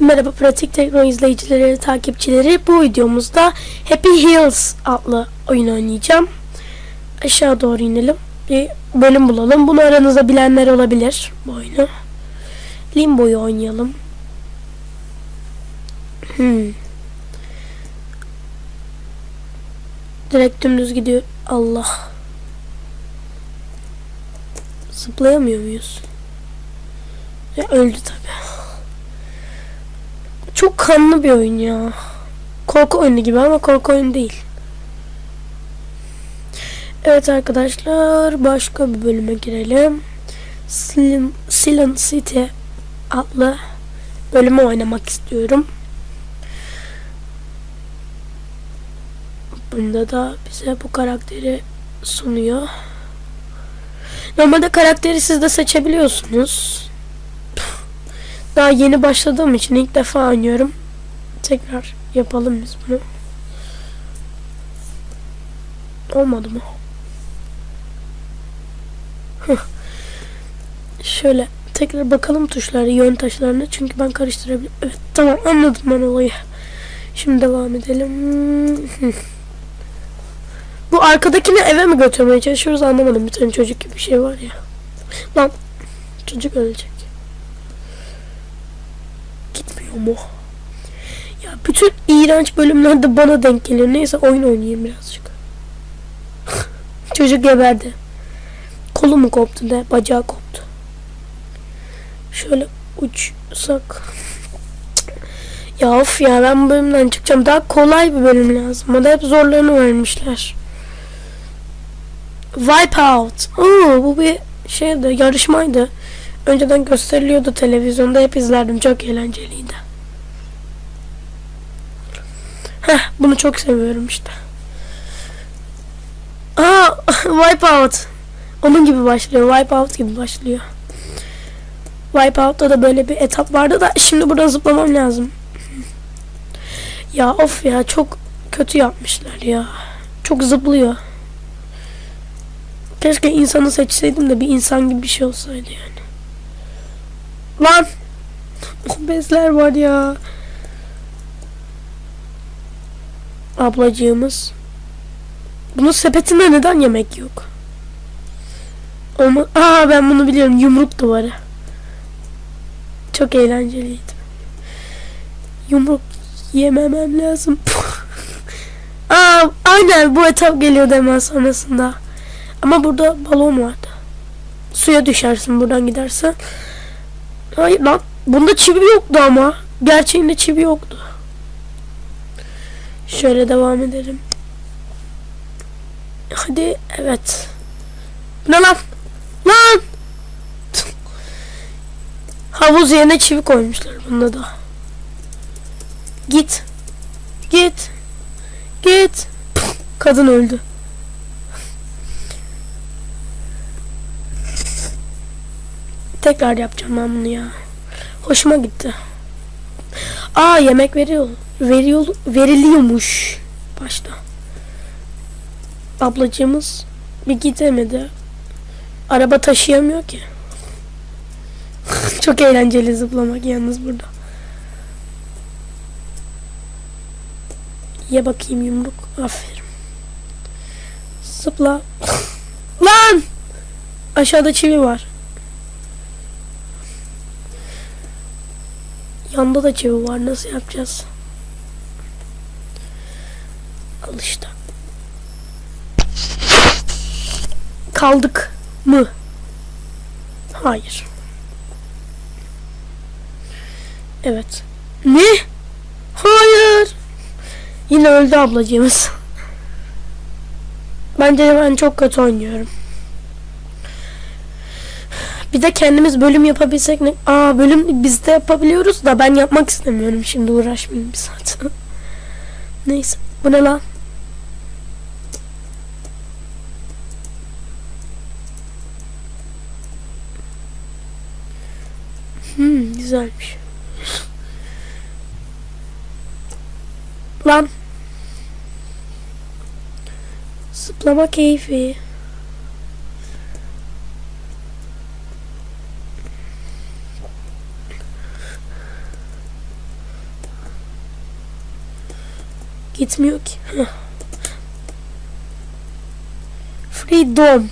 Merhaba Pratik Tekno izleyicileri, takipçileri. Bu videomuzda Happy Hills adlı oyun oynayacağım. Aşağı doğru inelim. Bir bölüm bulalım. Bunu aranızda bilenler olabilir bu oyunu. Limbo'yu oynayalım. Hmm. Direkt dümdüz gidiyor. Allah. Zıplayamıyor muyuz? Ya öldü tabii. Çok kanlı bir oyun ya. Korku oyunu gibi ama korku oyunu değil. Evet arkadaşlar başka bir bölüme girelim. Silent City adlı bölümü oynamak istiyorum. Bunda da bize bu karakteri sunuyor. Normalde karakteri siz de seçebiliyorsunuz. Daha yeni başladığım için ilk defa oynuyorum. Tekrar yapalım biz bunu. Olmadı mı? Şöyle tekrar bakalım tuşlara, yön taşlarına çünkü ben karıştırabilirim. Evet tamam anladım ben olayı. Şimdi devam edelim. Bu arkadakini eve mi götürmeye çalışıyoruz anlamadım. Bir tane çocuk gibi bir şey var ya. Lan çocuk ölecek. Gitmiyor mu? Ya bütün iğrenç bölümlerde bana denk geliyor. Neyse oyun oynayayım birazcık. Çocuk geberdi. Kolu mu koptu ne? Bacağı koptu. Şöyle uçsak. Ya of ya ben bu bölümden çıkacağım. Daha kolay bir bölüm lazım. Da hep zorlarını vermişler. Wipeout. Oo, bu bir şeydi, yarışmaydı. Önceden gösteriliyordu televizyonda. Hep izlerdim. Çok eğlenceliydi. Heh, bunu çok seviyorum işte. Aa, Wipeout. Onun gibi başlıyor. Wipeout gibi başlıyor. Wipeout'ta da böyle bir etap vardı da şimdi burada zıplamam lazım. Ya of ya çok kötü yapmışlar ya. Çok zıplıyor. Keşke insanı seçseydim de bir insan gibi bir şey olsaydı yani. Lan! Bezler var ya. Ablacığımız. Bunun sepetinde neden yemek yok? Ama Aa ben bunu biliyorum. Yumruk duvarı. Çok eğlenceliydi. Yumruk yememem lazım. Aa aynen bu etap geliyordu hemen sonrasında. Ama burada balon vardı. Suya düşersin buradan gidersen. Hayır lan. Bunda çivi yoktu ama. Gerçeğinde çivi yoktu. Şöyle devam edelim. Hadi evet. Ne lan? Lan! Havuz yerine çivi koymuşlar bunda da. Git. Git. Git. Kadın öldü. Tekrar yapacağım ben bunu ya. Hoşuma gitti. Aa yemek veriyor. Veriyor veriliyormuş başta. Ablacığımız bir gidemedi. Araba taşıyamıyor ki. Çok eğlenceli zıplamak yalnız burada. Ye bakayım yumruk. Aferin. Zıpla. Lan! Aşağıda çivi var. Yanda da çivi var. Nasıl yapacağız? Al işte. Kaldık mı? Hayır. Evet. Ne? Hayır. Yine öldü ablacığımız. Bence ben çok kötü oynuyorum. Bir de kendimiz bölüm yapabilsek ne? Aa bölüm biz de yapabiliyoruz da ben yapmak istemiyorum şimdi uğraşmayayım bir saat. Neyse. Bu ne lan? Hmm, güzelmiş. Lan. Zıplama keyfi. Gitmiyor ki. Freedom.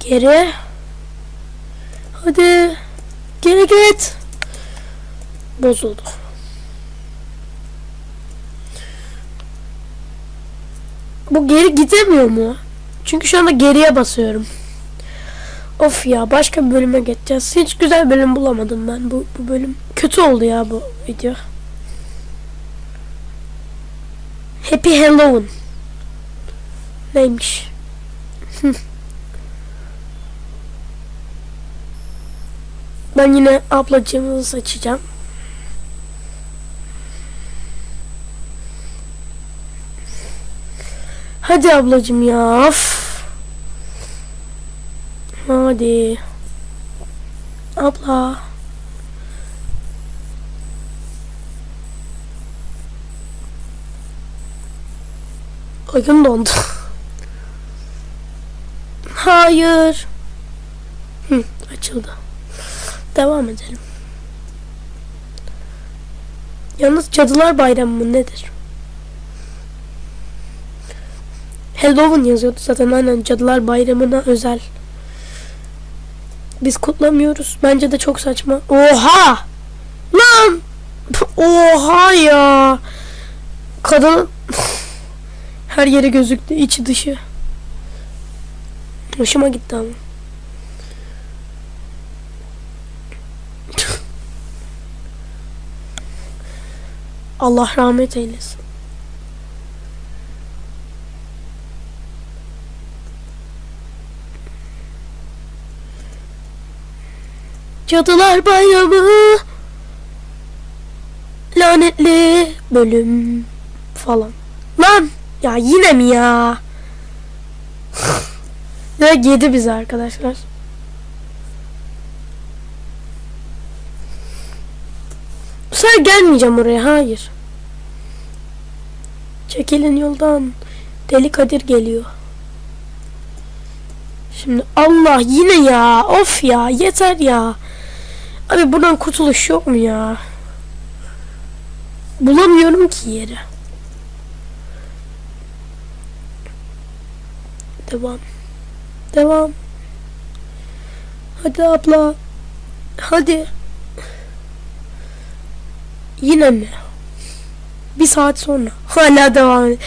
Geri. Hadi. Geri git. Bozuldu. Bu geri gidemiyor mu? Çünkü şu anda geriye basıyorum. Of ya başka bir bölüme geçeceğiz. Hiç güzel bölüm bulamadım ben bu, bu bölüm. Kötü oldu ya bu video. Happy Halloween. Neymiş? Ben yine ablacığımızı seçeceğim. Hadi ablacığım ya. Of. Hadi. Abla. Oyun dondu. Hayır. Hı, açıldı. Devam edelim. Yalnız Cadılar Bayramı mı nedir? Halloween yazıyordu zaten aynen Cadılar Bayramı'na özel. Biz kutlamıyoruz. Bence de çok saçma. Oha! Lan! Oha ya! Kadın her yere gözüktü. içi dışı. Hoşuma gitti ama. Allah rahmet eylesin. Cadılar Bayramı Lanetli bölüm falan. Lan ya yine mi ya? Ve yedi bizi arkadaşlar. Bu sefer gelmeyeceğim oraya hayır. Çekilin yoldan. Deli Kadir geliyor. Şimdi Allah yine ya. Of ya yeter ya. Abi buradan kurtuluş yok mu ya? Bulamıyorum ki yeri. Devam. Devam. Hadi abla. Hadi. Yine mi? Bir saat sonra. Hala devam ediyor.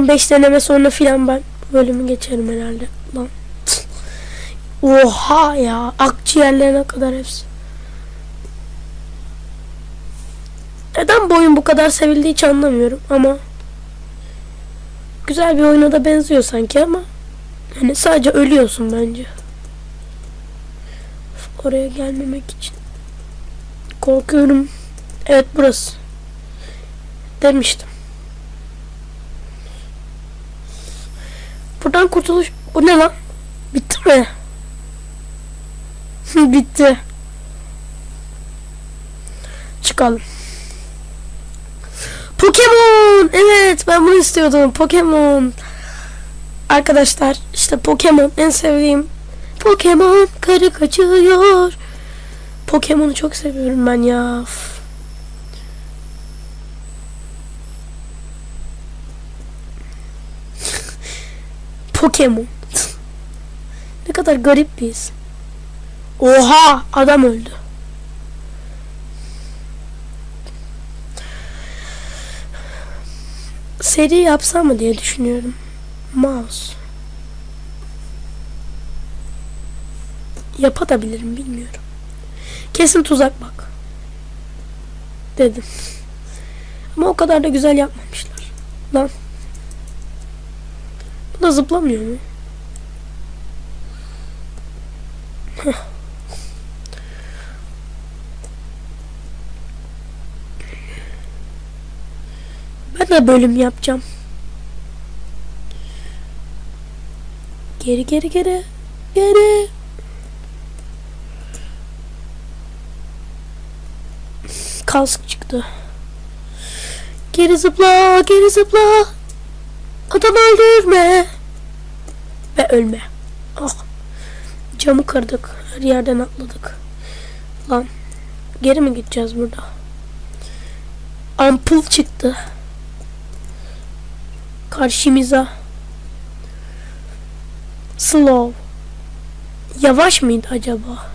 On beş deneme sonra filan ben bölümü geçerim herhalde. Lan. Oha ya. Akciğerlerine kadar hepsi. Neden bu oyun bu kadar sevildi hiç anlamıyorum ama güzel bir oyuna da benziyor sanki ama hani sadece ölüyorsun bence. Oraya gelmemek için korkuyorum. Evet burası. Demiştim. Buradan kurtuluş. Bu ne lan? Bitti mi? Bitti. Çıkalım. Pokemon! Evet ben bunu istiyordum. Pokemon. Arkadaşlar işte Pokemon en sevdiğim. Pokemon karı kaçıyor. Pokemon'u çok seviyorum ben ya. Pokemon. ne kadar garip isim. Oha adam öldü. Seri yapsam mı diye düşünüyorum. Mouse. Yapabilirim bilmiyorum. Kesin tuzak bak. Dedim. Ama o kadar da güzel yapmamışlar. Lan. Bu da zıplamıyor mu? Ben de bölüm yapacağım. Geri geri geri. Geri. Kask çıktı. Geri zıpla, geri zıpla. Adam öldürme. Ve ölme. Ah. Camı kırdık. Her yerden atladık. Lan. Geri mi gideceğiz burada? Ampul çıktı. Karşımıza. Slow. Yavaş mıydı acaba?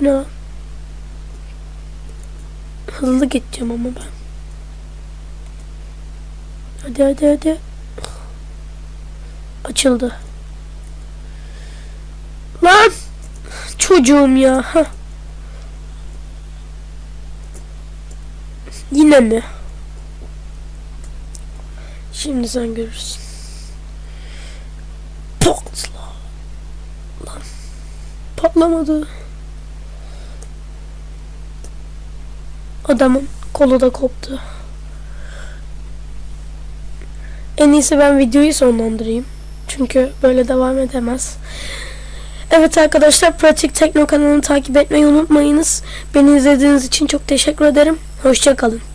Bu ne? Hızlı gideceğim ama ben. Hadi hadi hadi. Açıldı. Lan! Çocuğum ya. Hah. Yine mi? Şimdi sen görürsün. Patla. Lan. Patlamadı. Adamın kolu da koptu. En iyisi ben videoyu sonlandırayım. Çünkü böyle devam edemez. Evet arkadaşlar Pratik Tekno kanalını takip etmeyi unutmayınız. Beni izlediğiniz için çok teşekkür ederim. Hoşçakalın.